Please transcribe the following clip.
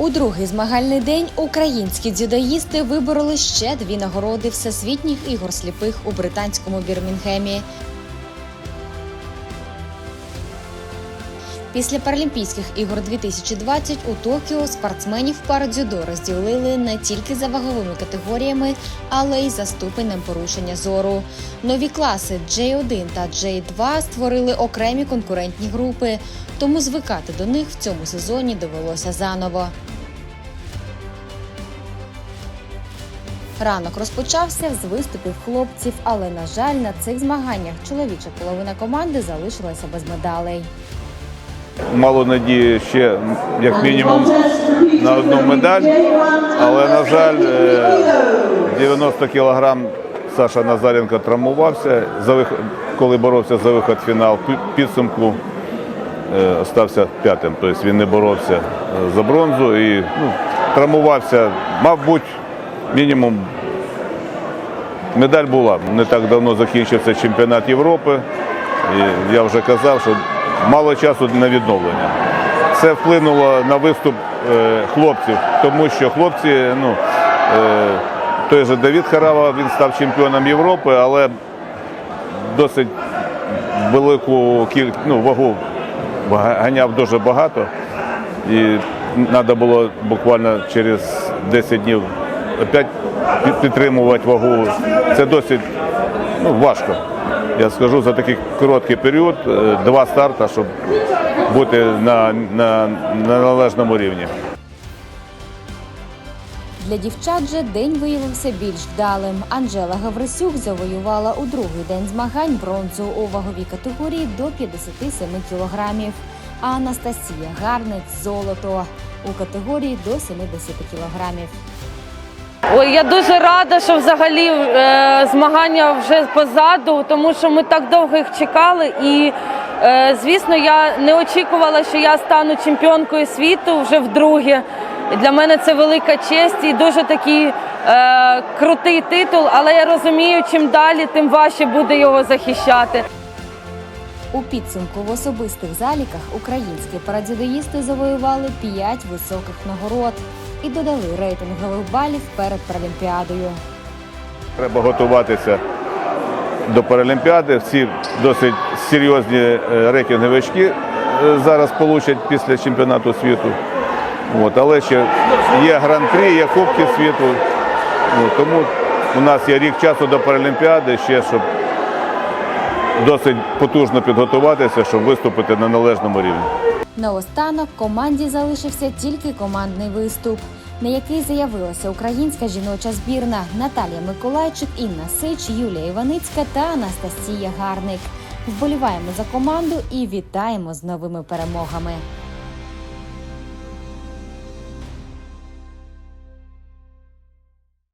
У другий змагальний день українські дзюдоїсти вибороли ще дві нагороди всесвітніх ігор сліпих у британському Бірмінгемі. Після Паралімпійських ігор 2020 у Токіо спортсменів пар дзюдо розділили не тільки за ваговими категоріями, але й за ступенем порушення зору. Нові класи J1 та J2 створили окремі конкурентні групи, тому звикати до них в цьому сезоні довелося заново. Ранок розпочався з виступів хлопців, але на жаль, на цих змаганнях чоловіча половина команди залишилася без медалей. Мало надії ще як мінімум на одну медаль, але на жаль, е, 90 кілограм Саша Назаренко травмувався. Коли боровся за виход в фінал пі- підсумку, е, остався п'ятим. Тобто він не боровся е, за бронзу і ну, травмувався, мав бути мінімум. Медаль була. Не так давно закінчився чемпіонат Європи. І я вже казав, що мало часу на відновлення. Це вплинуло на виступ е, хлопців, тому що хлопці, ну, е, той же Давід Харава, він став чемпіоном Європи, але досить велику кіль... ну, вагу ганяв дуже багато. І треба було буквально через 10 днів опять підтримувати вагу. Це досить ну, важко. Я скажу за такий короткий період, е, два старта, щоб бути на, на, на належному рівні. Для дівчат же день виявився більш вдалим. Анжела Гаврисюк завоювала у другий день змагань бронзу у ваговій категорії до 57 кілограмів. А Анастасія Гарнець золото у категорії до 70 кілограмів. Ой, я дуже рада, що взагалі е, змагання вже позаду, тому що ми так довго їх чекали. І, е, звісно, я не очікувала, що я стану чемпіонкою світу вже вдруге. Для мене це велика честь і дуже такий е, крутий титул, але я розумію, чим далі, тим важче буде його захищати. У підсумку в особистих заліках українські парадзюдоїсти завоювали 5 високих нагород і додали рейтингових балів перед Паралімпіадою. Треба готуватися до Паралімпіади. Всі досить серйозні е, рейтингові очки е, зараз получать після чемпіонату світу. От, але ще є гран-прі, є Кубки світу. От, тому у нас є рік часу до Паралімпіади ще, щоб досить потужно підготуватися, щоб виступити на належному рівні. Наостанок команді залишився тільки командний виступ, на який заявилася українська жіноча збірна Наталія Миколайчик, Інна Сич, Юлія Іваницька та Анастасія Гарник. Вболіваємо за команду і вітаємо з новими перемогами.